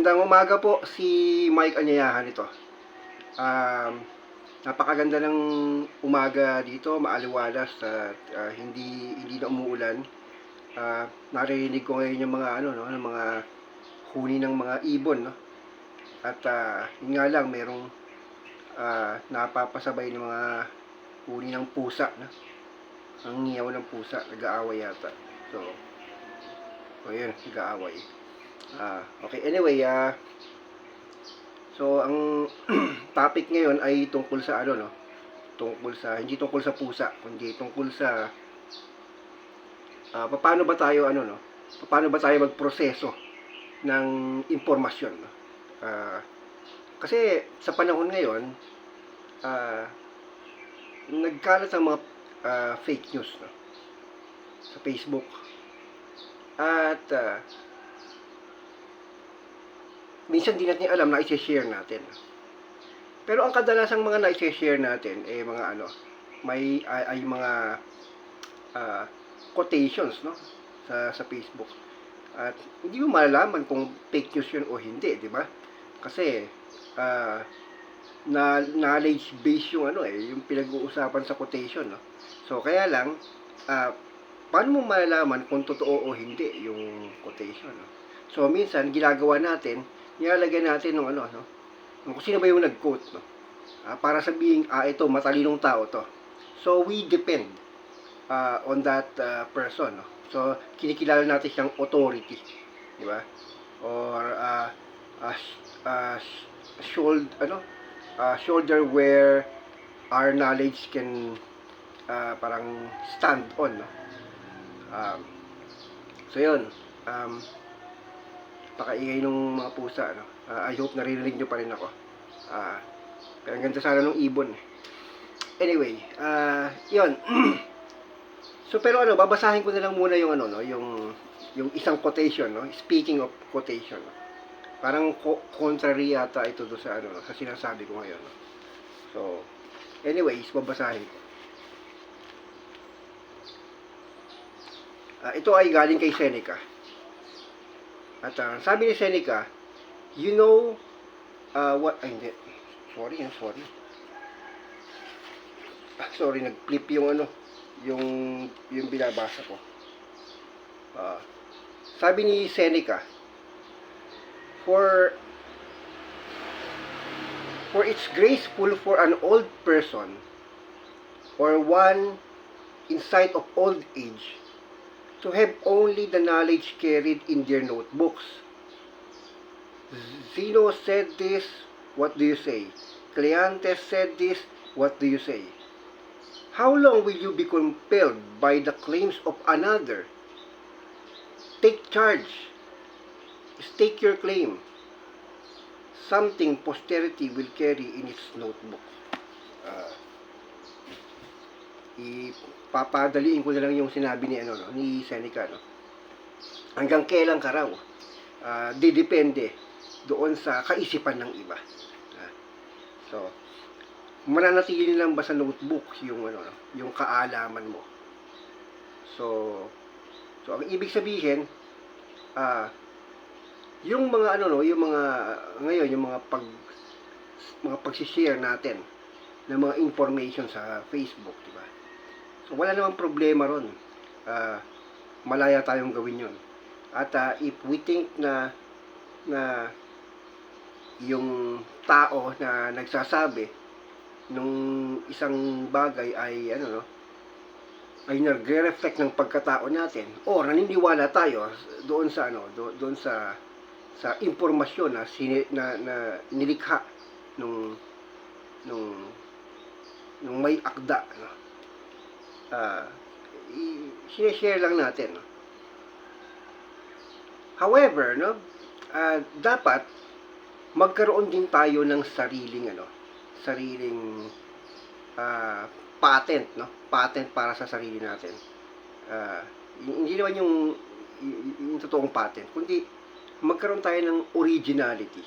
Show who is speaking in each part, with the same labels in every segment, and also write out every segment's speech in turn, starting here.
Speaker 1: Magandang umaga po si Mike Anyayahan ito. Um, napakaganda ng umaga dito, maaliwalas at ah, hindi hindi na umuulan. Ah, narinig ko ngayon yung mga ano no, ng mga huni ng mga ibon no. At ah, yun nga lang merong ah, napapasabay ng mga huni ng pusa no. Ang ngiyaw ng pusa, nag-aaway yata. So, so yun, nag-aaway. Ah, okay. Anyway, ah So, ang topic ngayon ay tungkol sa ano, no? Tungkol sa hindi tungkol sa pusa, kundi tungkol sa ah paano ba tayo ano, no? Paano ba tayo magproseso ng impormasyon, no? Ah, kasi sa panahon ngayon, ah nagkalat ang mga ah, fake news, no? Sa Facebook. At ah, minsan di natin alam na i-share natin. Pero ang kadalasang mga na-share natin eh mga ano, may ay, ay mga ah, quotations no sa sa Facebook. At hindi mo malalaman kung fake news yun o hindi, di ba? Kasi ah, na knowledge based yung ano eh, yung pinag-uusapan sa quotation, no. So kaya lang ah, paano mo malalaman kung totoo o hindi yung quotation, no? So minsan ginagawa natin nilalagyan natin ng ano, no? Kung sino ba yung nag-quote, no? Ah, para sabihin, ah, ito, matalinong tao to. So, we depend ah, on that ah, person, no? So, kinikilala natin siyang authority, di ba? Or, ah, ah, ah, shoulder, ano? Ah, shoulder where our knowledge can ah, parang stand on, no? Um, so, yun. Um, pakaingay ng mga pusa. No? Ah, I hope naririnig nyo pa rin ako. Ah, pero ang ganda sana ng ibon. eh. Anyway, ah, yun. so pero ano, babasahin ko na lang muna yung ano no, yung yung isang quotation no. Speaking of quotation. No? Parang co- contrary yata ito do sa ano no, sa sinasabi ko ngayon. No? So, anyways, babasahin ko. Ah, ito ay galing kay Seneca. At ah, sabi ni Seneca, you know uh, what, ay hindi, sorry, ah, sorry. Ah, sorry, nag-flip yung ano, yung, yung binabasa ko. Ah, sabi ni Seneca, for for it's graceful for an old person or one in sight of old age to have only the knowledge carried in their notebooks. Zeno said this, what do you say? Cleantes said this, what do you say? How long will you be compelled by the claims of another? Take charge. Stake your claim. Something posterity will carry in its notebook. Ah, ipapadaliin ko na lang yung sinabi ni ano no, ni Seneca no. Hanggang kailan ka raw? Ah, didepende doon sa kaisipan ng iba. Ah, so, mananatili lang ba sa notebook yung ano no, yung kaalaman mo. So, so ang ibig sabihin ah yung mga ano no, yung mga ngayon yung mga pag mga pag-share natin ng mga information sa Facebook, di ba? Wala namang problema ron. Ah, malaya tayong gawin yon. At ah, if we think na na yung tao na nagsasabi nung isang bagay ay ano no ay nagre-reflect ng pagkatao natin o naniniwala tayo doon sa ano do, doon sa sa impormasyon na, sini, na, na nilikha nung nung nung may akda no ah i- sinishare lang natin. No? However, no, ah, dapat magkaroon din tayo ng sariling ano, sariling ah, patent, no? Patent para sa sarili natin. Ah, hindi naman yung, yung, yung totoong patent, kundi magkaroon tayo ng originality.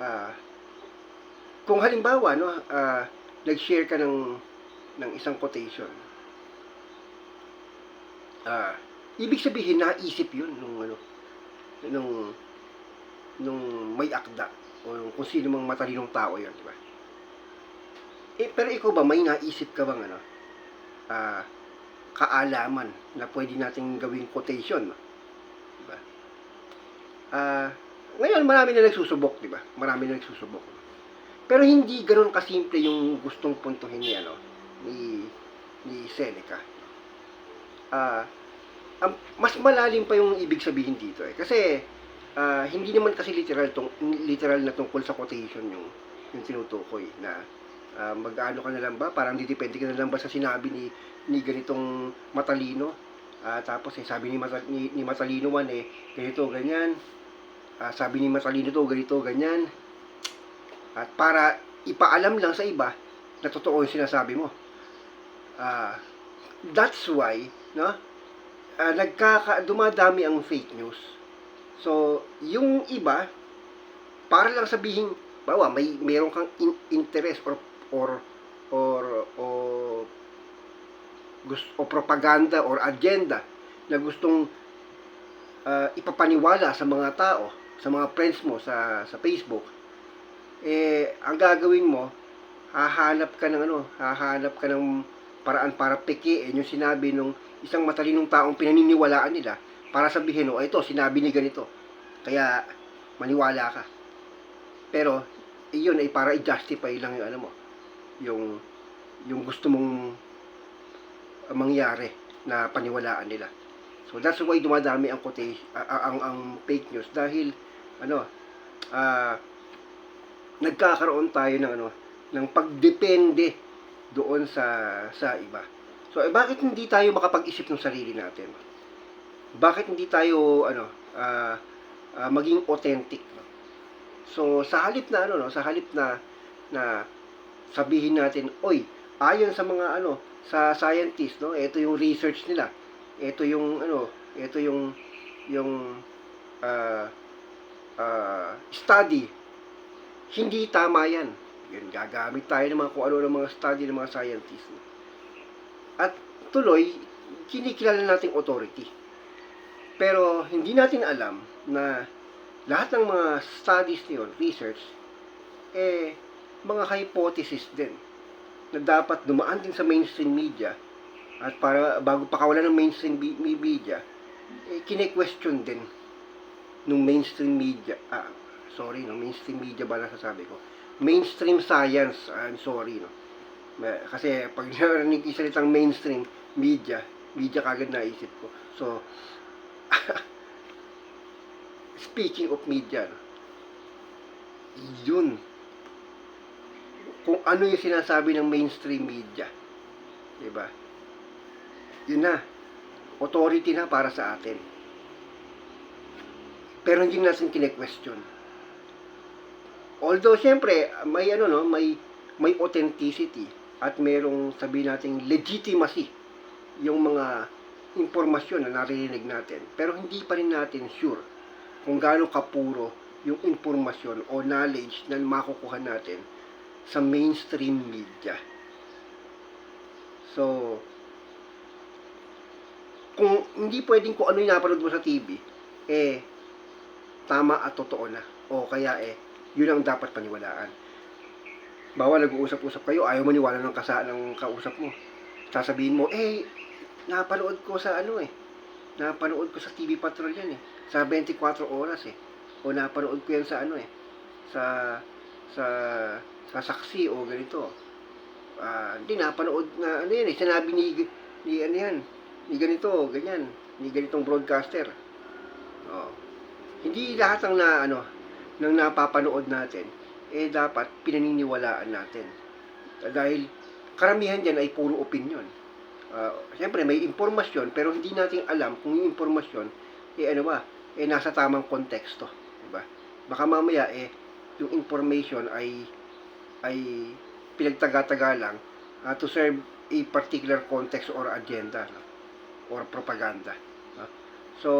Speaker 1: Ah, kung halimbawa, no, ah, nag-share ka ng ng isang quotation, ah, ibig sabihin naisip yun nung ano nung nung may akda o kung sino mang matalinong tao yon di ba? Eh, pero ikaw ba, may naisip ka bang ano, ah, kaalaman na pwede nating gawing quotation, no? di ba? Ah, ngayon marami na nagsusubok, di ba? Marami na nagsusubok. Pero hindi ganoon kasimple yung gustong puntuhin ni ano, ni ni Seneca. Ah, ang- mas malalim pa yung ibig sabihin dito eh. Kasi ah, hindi naman kasi literal tong literal na tungkol sa quotation yung yung tinutukoy na ah, mag-ano ka na lang ba? Parang didepende ka na lang ba sa sinabi ni ni ganitong matalino? Ah, tapos eh, sabi ni, Mata, ni, ni Matalino man eh, ganito, ganyan. Ah, sabi ni Matalino to, ganito, ganyan. At para ipaalam lang sa iba na totoo yung sinasabi mo. Ah, that's why, no? Ah, nagkaka dumadami ang fake news. So, yung iba para lang sabihin, bawa may meron kang in- interest or or or o gusto o propaganda or agenda na gustong ah, ipapaniwala sa mga tao, sa mga friends mo sa sa Facebook, eh ang gagawin mo, hahanap ka ng ano, hahanap ka ng paraan para pekiin yung sinabi ng isang matalinong taong pinaniniwalaan nila para sabihin, oh, ito, sinabi ni ganito. Kaya, maniwala ka. Pero, iyon ay para i-justify lang yung ano mo, yung, yung gusto mong uh, mangyari na paniwalaan nila. So, that's why dumadami ang quotation, ang, ang fake news dahil, ano, ah, nagkakaroon tayo ng ano, ng pagdepende doon sa sa iba. So, eh, bakit hindi tayo makapag-isip ng sarili natin? Bakit hindi tayo ano, ah, ah, maging authentic? no? So, sa halip na ano no, sa halip na na sabihin natin, oy, ayon sa mga ano, sa scientist, no, ito yung research nila. Ito yung ano, ito yung yung ah, ah, study. Hindi tama yan. Yun, gagamit tayo ng mga kung ano ng mga study ng mga scientists. no? At tuloy, kinikilala nating authority. Pero hindi natin alam na lahat ng mga studies niyon, research, eh, mga hypothesis din na dapat dumaan din sa mainstream media at para bago pakawalan ng mainstream media, eh, kine-question din nung mainstream media, ah, sorry, no, mainstream media ba nasasabi ko? Mainstream science, I'm sorry, no. Kasi pag narinig yung salitang mainstream media, media kagad naisip ko. So, speaking of media, yun, kung ano yung sinasabi ng mainstream media, di ba? Yun na, authority na para sa atin. Pero hindi natin kine-question. Although, syempre, may ano, no, may, may authenticity at merong, sabi nating, legitimacy yung mga impormasyon na naririnig natin. Pero hindi pa rin natin sure kung gaano kapuro yung impormasyon o knowledge na makukuha natin sa mainstream media. So, kung hindi pwedeng kung ano yung napanood mo sa TV, eh, tama at totoo na. O kaya eh, yun ang dapat paniwalaan. Bawa nag-uusap-usap kayo, ayaw maniwala ng kasa ng kausap mo. Sasabihin mo, eh, napanood ko sa ano eh. Napanood ko sa TV Patrol yan eh. Sa 24 oras eh. O napanood ko yan sa ano eh. Sa, sa, sa saksi o ganito. Ah, hindi napanood na ano yan eh. Sinabi ni, ni ano yan, ni ganito, ganyan. Ni ganitong broadcaster. Oh. Hindi lahat ng na ano, ng napapanood natin, eh dapat pinaniniwalaan natin. Dahil karamihan dyan ay puro opinion. Uh, Siyempre, may impormasyon, pero hindi natin alam kung yung impormasyon, eh ano ba, eh nasa tamang konteksto. Diba? Baka mamaya, eh, yung information ay ay pinagtaga-taga lang uh, to serve a particular context or agenda no? or propaganda. no? So,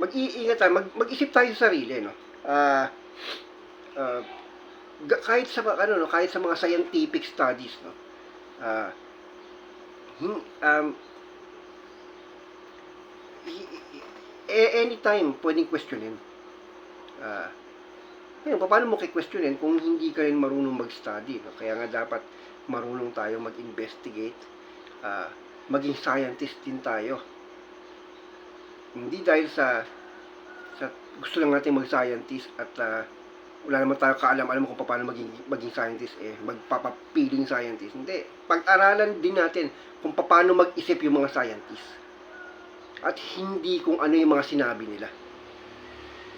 Speaker 1: mag-iingat tayo, mag- mag-isip tayo sa sarili, no? Ah, ga- kahit sa ano no, kahit sa mga scientific studies, no. Hin- um, i- anytime pwedeng questionin. Ah, Ngayon, paano mo kikwestyunin kung hindi ka rin marunong mag-study? No? Kaya nga dapat marunong tayo mag-investigate, ah, maging scientist din tayo. Hindi dahil sa sa gusto lang natin mag-scientist at ah, wala naman tayo kaalam-alam kung paano maging, maging scientist eh, magpapapiling scientist. Hindi. Pag-aralan din natin kung paano mag-isip yung mga scientist. At hindi kung ano yung mga sinabi nila.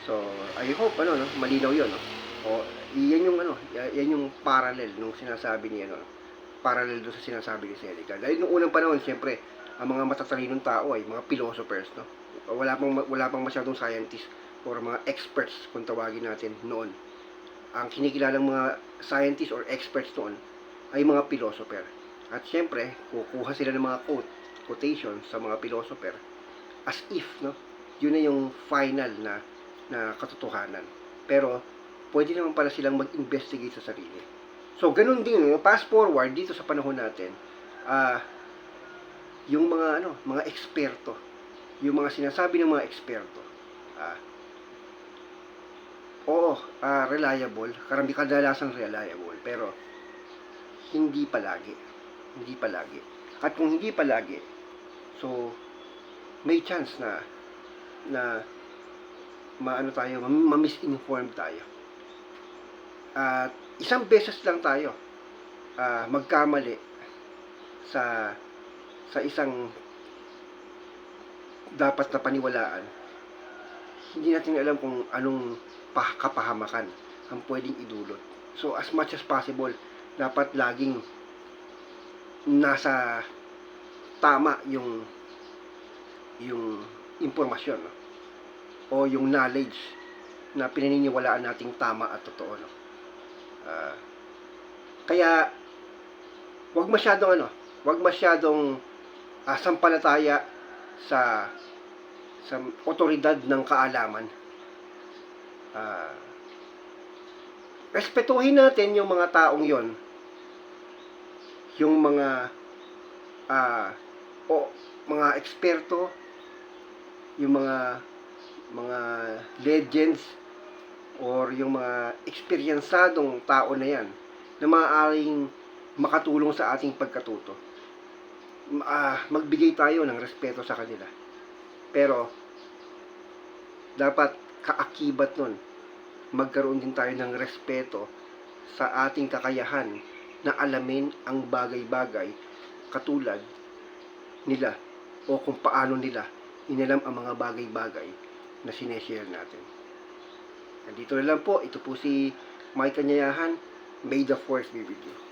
Speaker 1: So, I hope, ano, no, malinaw yun, no? O, yan yung, ano, yan yung parallel nung sinasabi ni, ano, parallel doon sa sinasabi ni Seneca. Dahil nung unang panahon, siyempre, ang mga matatalinong tao ay mga philosophers, no? Wala pang, wala pang masyadong scientists or mga experts, kung tawagin natin, noon. Ang kinikilalang mga scientists or experts noon ay mga philosopher. At siyempre, kukuha sila ng mga quote, quotations sa mga philosopher as if, no? Yun na yung final na na katotohanan. Pero, pwede naman pala silang mag-investigate sa sarili. So, ganun din, no? fast forward dito sa panahon natin, ah, yung mga, ano, mga eksperto, yung mga sinasabi ng mga eksperto, ah, oo, ah, reliable, karami kadalasan reliable, pero, hindi palagi. Hindi palagi. At kung hindi palagi, so, may chance na, na, maano tayo, mam- ma-misinform tayo. At isang beses lang tayo ah, magkamali sa sa isang dapat na paniwalaan. Hindi natin alam kung anong pa- kapahamakan ang pwedeng idulot. So as much as possible, dapat laging nasa tama yung yung impormasyon no? o yung knowledge na pinaniniwalaan nating tama at totoo. No? Ah, kaya, wag masyadong ano, wag masyadong ah, sampalataya sa sa otoridad ng kaalaman. Ah, respetuhin natin yung mga taong yon yung mga ah, o mga eksperto yung mga mga legends or yung mga eksperyensadong tao na yan na maaaring makatulong sa ating pagkatuto. Ah, magbigay tayo ng respeto sa kanila. Pero, dapat kaakibat nun, magkaroon din tayo ng respeto sa ating kakayahan na alamin ang bagay-bagay katulad nila o kung paano nila inalam ang mga bagay-bagay na sineshare natin. Nandito na lang po. Ito po si Mike Kanyayahan. May the force be with you.